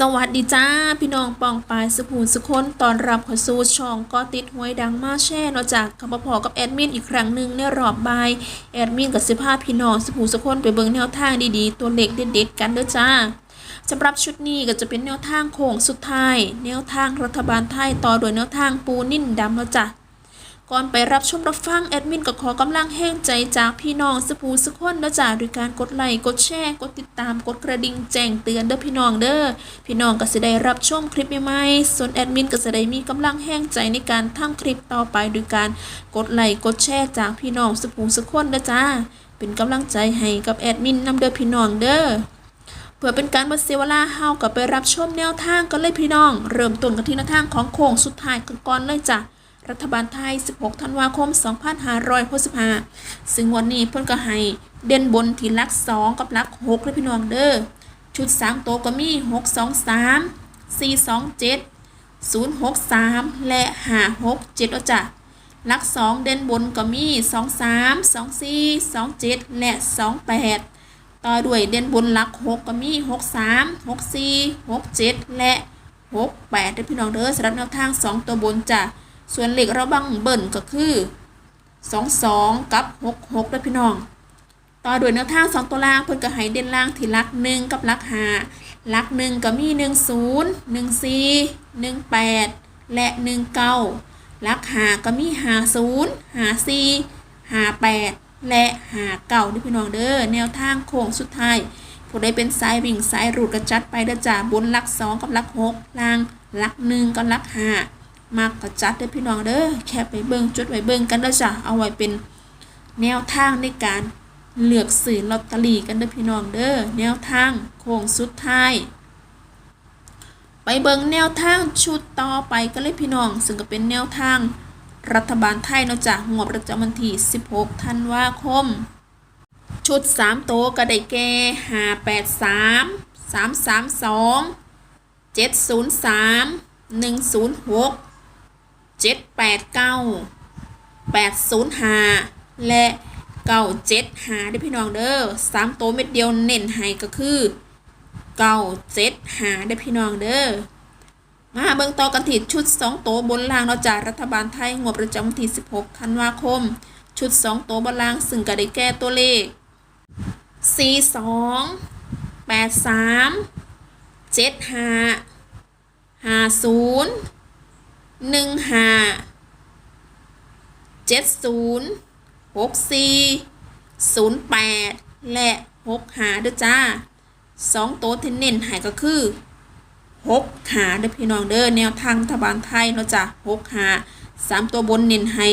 สวัสดีจ้า พี่น้องปองปายสุภูนสุคนตอนรับขอสู่ช่องก็ติดห้วยดังมาแช่เนอกจากคำพอกับแอดมินอีกครั้งหนึ่งในรอบบ่ายแอดมินกับสิภาพพี่น้องสุภูนสุคนไปเบิ่งแนวทางดีๆ ตัวเล็กเด็ดๆกันเด้อจ้าสำหรับชุดนี้ก็จะเป็นแนวทางโค้งสุดท้าย แนวทางรัฐบาลไทยต่อโดยแนวทางปูนิ่นดำแล้วจ้ะ ก่อนไปรับชมรับฟังแอดมินก็ขอกำลังแห้งใจจากพี่น้องสปูสกคนเด้อจ้าด้วยการกดไลค์กดแชร์กดติดตามกดกระดิ่งแจ้งเตือนเด้อพี่น้องเด้อพี่น้องก็จะได้รับชมคลิปใหม่ๆส่วนแอดมินก็จะได้มีกำลังแห้งใจในการทำคลิปต่อไปด้วยการกดไลค์กดแชร์จากพี่น้องสปูสกคนเด้อจ้าเป็นกำลังใจให้กับแอดมินนำเด้อพี่น้องเด้อเพื่อเป็นการบัเสียเวลาเฮากับไปรับชมแนวทางกันเลยพี่น้อง เริ่มต้นกันที่แนวทางของโค้งสุดท้ายกันก่อนเลยจ้ะ รัฐบาลไทย 16 ธันวาคม 2565 ซึ่งวันนี้เพิ่นก็ให้เด่นบนที่ลัก 2 กับลัก6เลยพี่น้องเด้อ ชุด3โตวก็มี 6 2 3 4 2 7 0 6 3 และ 5 6 7แล้วจ้ะลัก 2 เด่นบนก็มี 2 3 2 4 2 7 และ 2 8 ต่อด้วยเด่นบนลัก 6 ก็มี 6 3 6 4 6 7 และ 6 8เด้อพี่น้องเด้อสำหรับแนวทาง 2 ตัวบนจ้ะ ส่วนเหล็กระบังเบิ่นก็คือ 2 2 กับ 6 6เด้อพี่น้อง ต่อด้วยแนวทาง 2 ตัวล่างเพิ่นก็ให้เด่นล่างที่หลัก 1 กับลัก5หลัก 1 ก็มี 1 0 1 4 1 8 และ 1 9ลัก5ก็มี 5 0 5 4 5 8 และ5 9เก่าด้อพี่น้องเด้อแนวทางโค้งสุดท้ายผู้ใดเป็นสายวิ่งสายรูดกระจัดไปเด้อจ้าบนลัก 2 กับลัก 6 ล่างลัก 1 กับลัก5 มากกระจัดเด้อพี่น้องเด้อแค่ไปเบิ่งจดไว้เบิ่งกันเด้อจ้าเอาไว้เป็นแนวทางในการเลือกซื้อลอตเตอรี่กันเด้อพี่น้องเด้อแนวทางโค้งสุดท้ายไปเบิ่งแนวทางชุดต่อไปกันเลยพี่น้อง ซึ่งก็เป็นแนวทางรัฐบาลไทยเนาะจ้ะงวดประจำวันที่ 16 ธันวาคม ชุด 3 โตก็ได้แก่583 332 703 106 789 805 และ 975ด้วยพี่น้องเด้อสามตัวเม็ดเดียวเน้นให้ก็คือ 975ด้วยพี่น้องเด้อมาเบิ่งต่อกันที่ชุด 2 ตัวบนล่างเราจากรัฐบาลไทยงบประจำวันที่ 16ธันวาคม ชุด 2 ตัวบนล่างซึ่งก็ได้แก้ตัวเลข 42 83 75 50 หนึ่งห้าเจ็ดศูนย์หกสี่ศูนย์แปดและหกหาเด้อจ้าสองโต๊ะที่เน้นหายก็คือหกหาเด้อพี่น้องเด้อแนวทางรัฐบาลไทยเนาะจ้ะหกหาสามตัวบนเน้นให้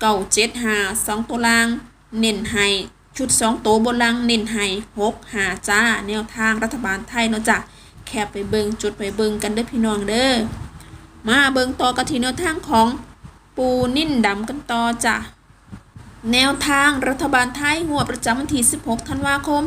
เก้าเจ็ดหาสองตัวล่างเน้นให้ชุดสองตัวบนล่างเน้นให้หกหาจ้า แนวทางรัฐบาลไทยเนาะจ้ะแคบไปเบิงจุดไปเบิงกันเด้อพี่น้องเด้อ มาเบิงต่อกันที่แนวทางของปูนิ่นดำกันต่อจ้ะแนวทางรัฐบาลไทยงวดประจำวันที่ 16 ธันวาคม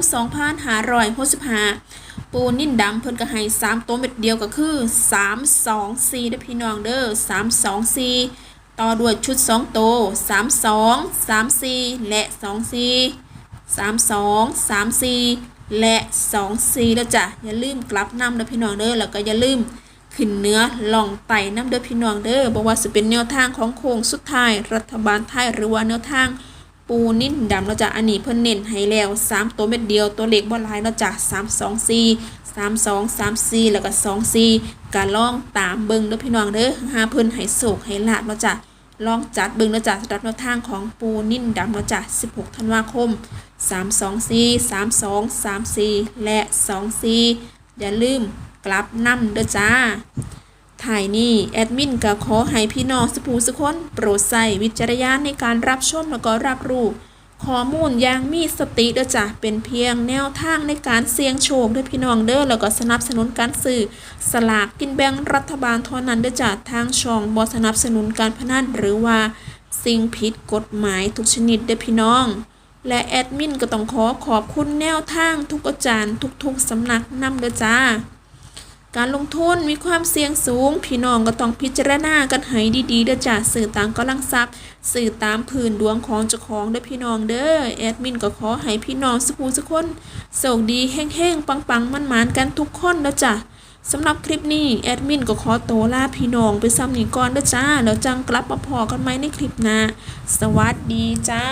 2565 ปูนิ่นดำเพิ่นก็ให้3ตัวเม็ดเดียวก็คือ 3 2 4เด้พี่น้องเด้อ3 2 4 ต่อด้วยชุด2โตว3 2 3 4 และ 2 4 3 2 3 4 และ 2 4 แล้วจ้ะ อย่าลืมกลับนำเด้อพี่น้องเด้อแล้วก็อย่าลืม ขึ้นเนื้อลองไตน้ำเด้อพี่น้องเด้อบอกว่าจะเป็นแนวทางของโค้งสุดท้ายรัฐบาลไทยหรือว่าแนวทางปูนิ่นดำแล้วจ้ะอันนี้เพิ่นเน้นให้แล้ว 3 ตัวเม็ดเดียวตัวเล็กบ่หลายแล้วจ้ะ3 2 4 3 2 3 4 แล้วก็2 4การล่องตามเบิ่งเด้อพี่น้องเด้อหาเพิ่นให้โศกให้ลาดแล้วจ้ะลองจัดเบิ่งแล้วจ้ะสำหรับแนวทางของปูนิ่นดำแล้วจ้ะ16 ธันวาคม 3 2 4 3 2 3 4 และ 2 4อย่าลืม กลับนำเด้อจ้าถ่ายนี่แอดมินก็ขอให้พี่น้องสปูสุคนโปรดใส่วิจารณญาณในการรับชมแล้วก็รับรู้ข้อมูลอย่างมีสติเด้อจ้ะเป็นเพียงแนวทางในการเสี่ยงโชคเด้อพี่น้องเด้อแล้วก็สนับสนุนการซื้อสลากกินแบ่งรัฐบาลเท่านั้นเด้อจ้ะทางช่องบ่สนับสนุนการพนันหรือว่าสิ่งผิดกฎหมายทุกชนิดเด้อพี่น้อง และแอดมินก็ต้องขอขอบคุณแนวทางทุกอาจารย์ทุกๆสำนักนำเด้อจ้า การลงทุนมีความเสี่ยงสูง พี่น้องก็ต้องพิจารณากันให้ดีๆเด้อจ้าสื่อตามกำลังทรัพย์ สื่อตามพื้นดวงของเจ้าของเด้อพี่น้องเด้อแอดมินก็ขอให้พี่น้องสุขูสุกคนโชคดีแห้งๆปังๆมั่นๆกันทุกคนเด้อจ้าสำหรับคลิปนี้แอดมินก็ขอตัวลาพี่น้องไปซ้ำนี้ก่อนเด้อจ้าแล้วจังกลับมาพอกันไหมในคลิปหน้าสวัสดีจ้า